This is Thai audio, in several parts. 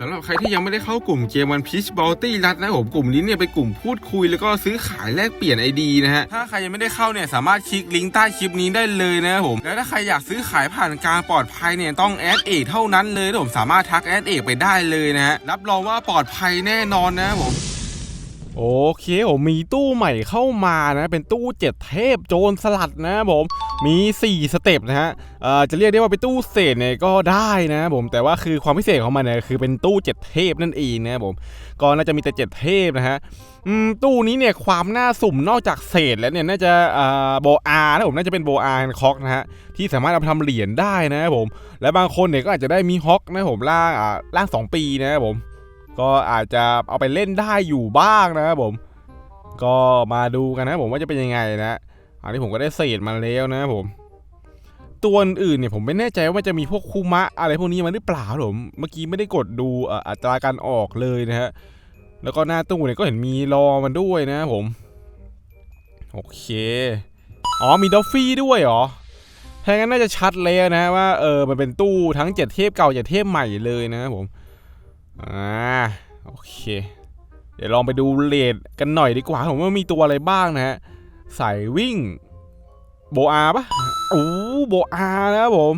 สำหรับใครที่ยังไม่ได้เข้ากลุ่มเกมวันพีชบอลตี้รัดนะผมกลุ่มนี้เนี่ยเป็นกลุ่มพูดคุยแล้วก็ซื้อขายแลกเปลี่ยนไอดีนะฮะถ้าใครยังไม่ได้เข้าเนี่ยสามารถคลิกลิงก์ใต้คลิปนี้ได้เลยนะผมแล้วถ้าใครอยากซื้อขายผ่านการปลอดภัยเนี่ยต้องแอดเอกเท่านั้นเลยผมสามารถทักแอดเอกไปได้เลยนะฮะรับรองว่าปลอดภัยแน่นอนนะผมโอเคผมมีตู้ใหม่เข้ามานะ เป็นตู้เจ็ดเทพโจรสลัดนะผม มี 4 สเต็ปนะฮะอ่อจะเรียกได้ว่าเป็นตู้เศษเนี่ยก็ได้นะผมแต่ว่าคือความพิเศษของมันเนี่ยคือเป็นตู้เจ็ดเทพนั่นเองนะครับผมก็น่าจะมีแต่เจ็ดเทพนะฮะอืมตู้นี้เนี่ยความน่าสุ่มนอกจากเศษแล้วเนี่ยน่าจะอ่อโบอาร์นะผมน่าจะเป็นโบอาร์คอกนะฮะที่สามารถเอาไปทำเหรียญได้นะครับผม และบางคนเนี่ยก็อาจจะได้มีฮอกนะผมล่างอ่าล่างสองปีนะครับผม ก็อาจจะเอาไปเล่นได้อยู่บ้างนะครับผม ก็มาดูกันนะผมว่าจะเป็นยังไงนะ อันนี้ผมก็ได้เศษมาแล้วนะผม ตัวอื่นเนี่ยผมไม่แน่ใจว่ามันจะมีพวกคูมะอะไรพวกนี้มาหรือเปล่าผมเมื่อกี้ไม่ได้กดดูอัตราการออกเลยนะฮะแล้วก็หน้าตู้เนี่ยก็เห็นมีรอมันด้วยนะผม โอเคอ๋อมีดอฟฟี่ด้วยเหรอถ้างั้นน่าจะชัดแล้วนะว่าเออมันเป็นตู้ทั้งเจ็ดเทพเก่าเจ็ดเทพใหม่เลยนะครับผมอ่าโอเค เดี๋ยวลองไปดูเลดกันหน่อยดีกว่าผมว่ามีตัวอะไรบ้างนะฮะ สายวิ่ง โบอาปะโอ้โบอานะครับผม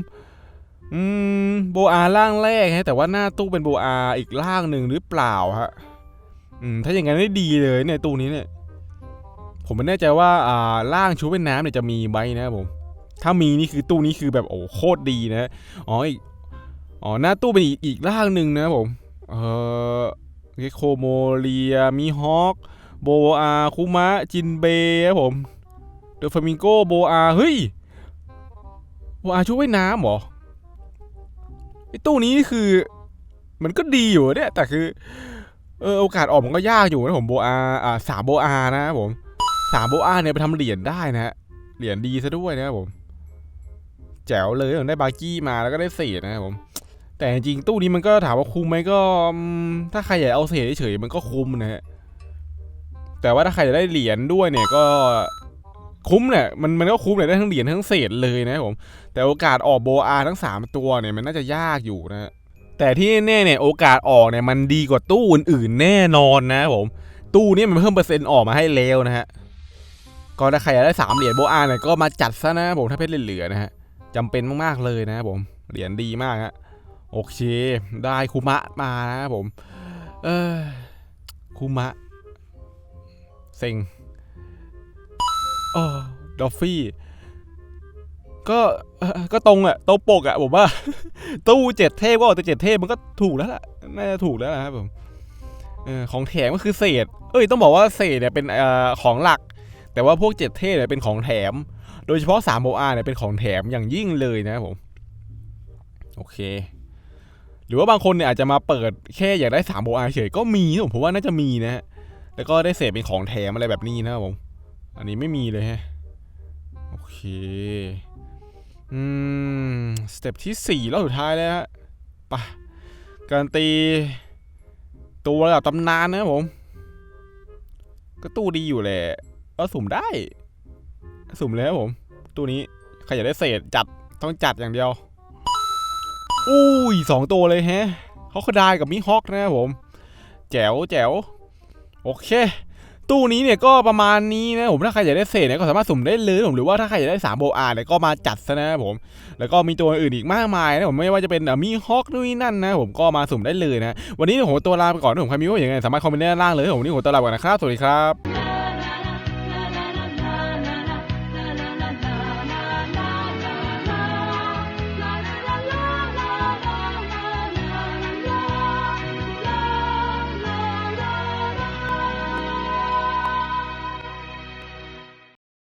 อืม โบอาล่างแรกฮะแต่ว่าหน้าตู้เป็นโบอาอีกล่างหนึ่งหรือเปล่าฮะ อืม ถ้าอย่างนั้นได้ดีเลยเนี่ยตู้นี้เนี่ย ผมไม่แน่ใจว่าอ่าล่างชุดว่ายน้ำเนี่ยจะมีไหมนะครับผม ถ้ามีนี่คือตู้นี้คือแบบโอ้โคตรดีนะอ๋ออีกอ๋อหน้าตู้เป็นอีกอีกล่างหนึ่งนะครับผม เออโคโมเลียมีฮอค โบอาคุมะจินเบครับผมเดอะฟามิงโกโบอาเฮ้ยโบอาช่วยน้ำหรอไอตู้นี้คือ มันก็ดีอยู่เนี่ย แต่คือ เออโอกาสออกมันก็ยากอยู่นะผมโบอาอ่าสามโบอานะผมสามโบอาเนี่ยไปทำเหรียญได้นะฮะเหรียญดีซะด้วยนะครับผม แจ๋วเลยผมได้บากี้มาแล้วก็ได้เศษนะครับผม แต่จริงตู้นี้มันก็ถามว่าคุ้มไหมก็ ถ้าใครอยากเอาเศษเฉยมันก็คุ้มนะฮะ แต่ว่าถ้าใครจะได้เหรียญด้วยเนี่ยก็คุ้มเนี่ยมันมันก็คุ้มเนี่ยได้ทั้งเหรียญทั้งเศษเลยนะครับผมแต่โอกาสออกโบอาทั้ง 3 ตัวเนี่ยมันน่าจะยากอยู่นะแต่ที่แน่ๆเนี่ยโอกาสออกเนี่ยมันดีกว่าตู้อื่นๆแน่นอนนะครับผมตู้นี้มันเพิ่มเปอร์เซ็นต์ออกมาให้แล้วนะฮะก็ถ้าใครอยากได้สามเหรียญโบอาเนี่ยก็มาจัดซะนะผมถ้าเพชรเหลือๆนะฮะจำเป็นมากๆเลยนะครับผมเหรียญดีมากฮะโอเค ได้คุมะมานะครับผม เออคุมะ เซ็งโอ้ดอฟฟี่ ก็เอ่อก็ตรงอะตรงปกอะผมว่า ตู้เจ็ดเทพก็ออกแต่เจ็ดเทพมันก็ถูกแล้วล่ะน่าจะถูกแล้วนะครับผมเออของแถมก็คือเศษ เอ้ยต้องบอกว่าเศษเนี่ยเป็นเอ่อของหลัก แต่ว่าพวกเจ็ดเทพเนี่ยเป็นของแถม โดยเฉพาะ3โมอาเนี่ยเป็นของแถมอย่างยิ่งเลยนะครับผม โอเค หรือว่าบางคนเนี่ยอาจจะมาเปิดแค่อยากได้3โบอาเฉยก็มีนะผมผมว่าน่าจะมีนะฮะ แล้วก็ได้เศษเป็นของแถมอะไรแบบนี้นะครับผม อันนี้ไม่มีเลยฮะ โอเค อืม สเต็ปที่ 4 แล้วสุดท้ายแล้วฮะปะการนตี ตัวระดับตำนานนะครับผม ก็ตู้ดีอยู่แหละก็สุ่มได้ สุ่มเลยครับผม ตู้นี้ใครอยากได้เศษจัดต้องจัดอย่างเดียว อุ้ยสองตัวเลยแฮะฮอกไดกับมิฮอกนะครับผม แจ๋วแจ๋ว โอเค ตู้นี้เนี่ยก็ประมาณนี้นะผมถ้าใครอยากได้เศษเนี่ยก็สามารถสุ่มได้เลยผมหรือว่าถ้าใครอยากได้3โบอาร์เนี่ยก็มาจัดซะนะครับผมแล้วก็มีตัวอื่นอีกมากมายนะผมไม่ว่าจะเป็นมีฮอกนู่นนั่นนะผมก็มาสุ่มได้เลยนะวันนี้ผมตัวลาไปก่อนนะผมใครมีว่าอย่างไรสามารถคอมเมนต์ด้านล่างเลยผมวันนี่ผมตัวลาไปก่อนนะครับสวัสดีครับ